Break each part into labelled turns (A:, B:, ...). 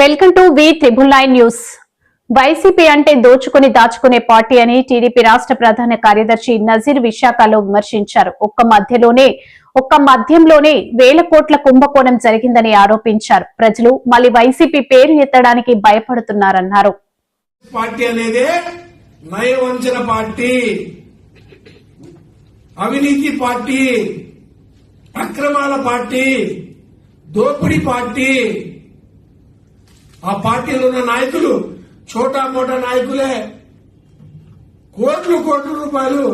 A: Welcome to V triple nine news. YCP అంటే దోచుకుని దాచుకునే పార్టీ అని టీడీపీ రాష్ట్ర ప్రధాన కార్యదర్శి నజీర్ విశాఖలో విమర్శించారు. ఒక్క మధ్యలోనే ఒక్క మధ్యంలోనే వేల కోట్ల కుంభకోణం జరిగిందని ఆరోపించారు. ప్రజలు మళ్ళీ వైసీపీ పేరు ఎత్తడానికి భయపడుతున్నారన్నారు.
B: పార్టీ అనేది నయవంచన పార్టీ అవినీతి పార్టీ అక్రమాల పార్టీ దోపిడీ పార్టీ ఆ పార్టీలో ఉన్న నాయకులు చోటా మోటా నాయకులే కోట్లు కోట్ల రూపాయలు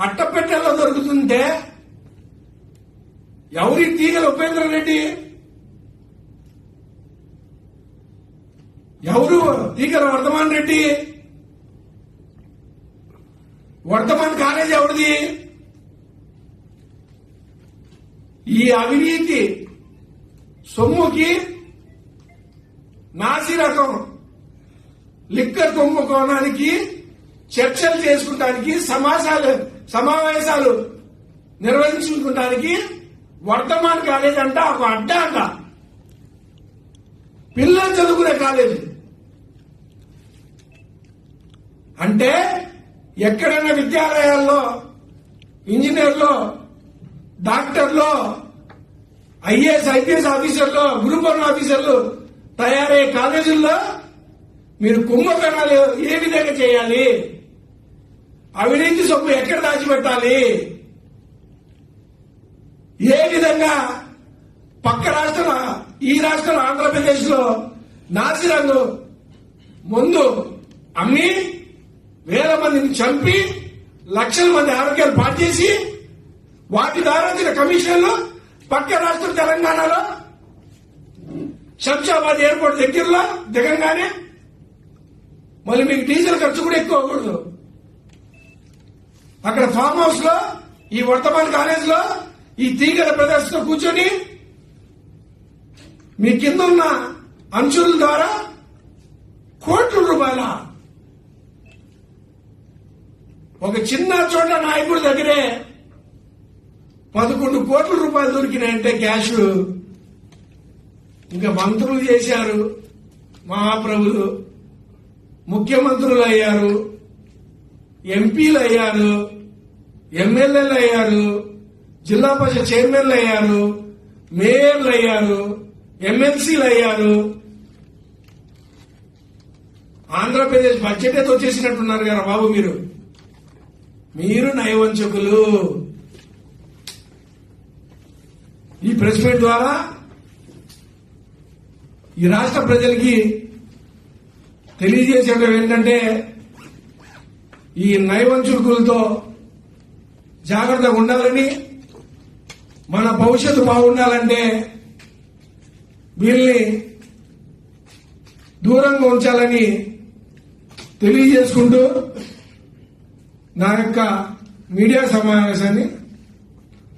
B: అట్టపెట్టెల్లో దొరుకుతుంటే ఎవరి తీగల ఉపేంద్ర రెడ్డి? ఎవరు తీగల వర్ధమాన్ రెడ్డి? వర్ధమాన్ కాలేజ్ ఎవరిది? ఈ అవినీతి సొమ్ముకి నాసి రకం. లిక్కర్ కుంభకోణానికి చర్చలు చేసుకుంటానికి సమాసాలు సమావేశాలు నిర్వహించుకుంటానికి వర్ధమాన్ కాలేజ్ అంట ఒక అడ్డ అంట. పిల్లలు చదువుకునే కాలేజీ. అంటే ఎక్కడైనా విద్యాలయాల్లో ఇంజనీర్లో డాక్టర్లో ఐఏఎస్ ఐపీఎస్ ఆఫీసర్లో గ్రూప్ వన్ ఆఫీసర్లు తయారయ్యే కాలేజీల్లో మీరు కుంభకర్ణాలు ఏ విధంగా చేయాలి? అవినీతి సొమ్ము ఎక్కడ దాచిపెట్టాలి? ఏ విధంగా పక్క రాష్ట్రం ఈ రాష్ట్రం ఆంధ్రప్రదేశ్లో నాసిరంగు ముందు అమ్మి వేల మందిని చంపి లక్షల మంది ఆరోగ్యాలు పాటు చేసి వాటి ద్వారా వచ్చిన కమిషన్లు పక్క రాష్ట్రం తెలంగాణలో శంషాబాద్ ఎయిర్పోర్ట్ దగ్గరలో దిగంగానే మళ్ళీ మీకు డీజిల్ ఖర్చు కూడా ఎక్కువ అవ్వకూడదు. అక్కడ ఫామ్ హౌస్లో ఈ వర్తమాన్ కాలేజ్లో ఈ తీగల ప్రదర్శన కూర్చొని మీ కింద ఉన్న అంచుల ద్వారా కోట్ల రూపాయల ఒక చిన్న చోట నాయకుడి దగ్గరే పదకొండు కోట్ల రూపాయలు దొరికినాయంటే క్యాష్ ఇంకా మంత్రులు చేశారు. మహాప్రభులు ముఖ్యమంత్రులు అయ్యారు ఎంపీలు అయ్యారు ఎమ్మెల్యేలు అయ్యారు జిల్లా పరిషత్ చైర్మన్లు అయ్యారు మేయర్లు అయ్యారు ఎమ్మెల్సీలు అయ్యారు ఆంధ్రప్రదేశ్ బడ్జెట్ ఏదో వచ్చేసినట్టున్నారు కదా బాబు మీరు. మీరు నయవంచకులు. ఈ ప్రెస్ మీట్ ద్వారా ఈ రాష్ట్ర ప్రజలకి తెలియజేసేటం ఏంటంటే ఈ నైవంచుకులతో జాగ్రత్తగా ఉండాలని మన భవిష్యత్తు బాగుండాలంటే వీళ్ళని దూరంగా ఉంచాలని తెలియజేసుకుంటూ నా యొక్క మీడియా సమావేశాన్ని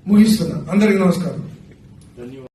B: ముగిస్తున్నాను. అందరికీ నమస్కారం.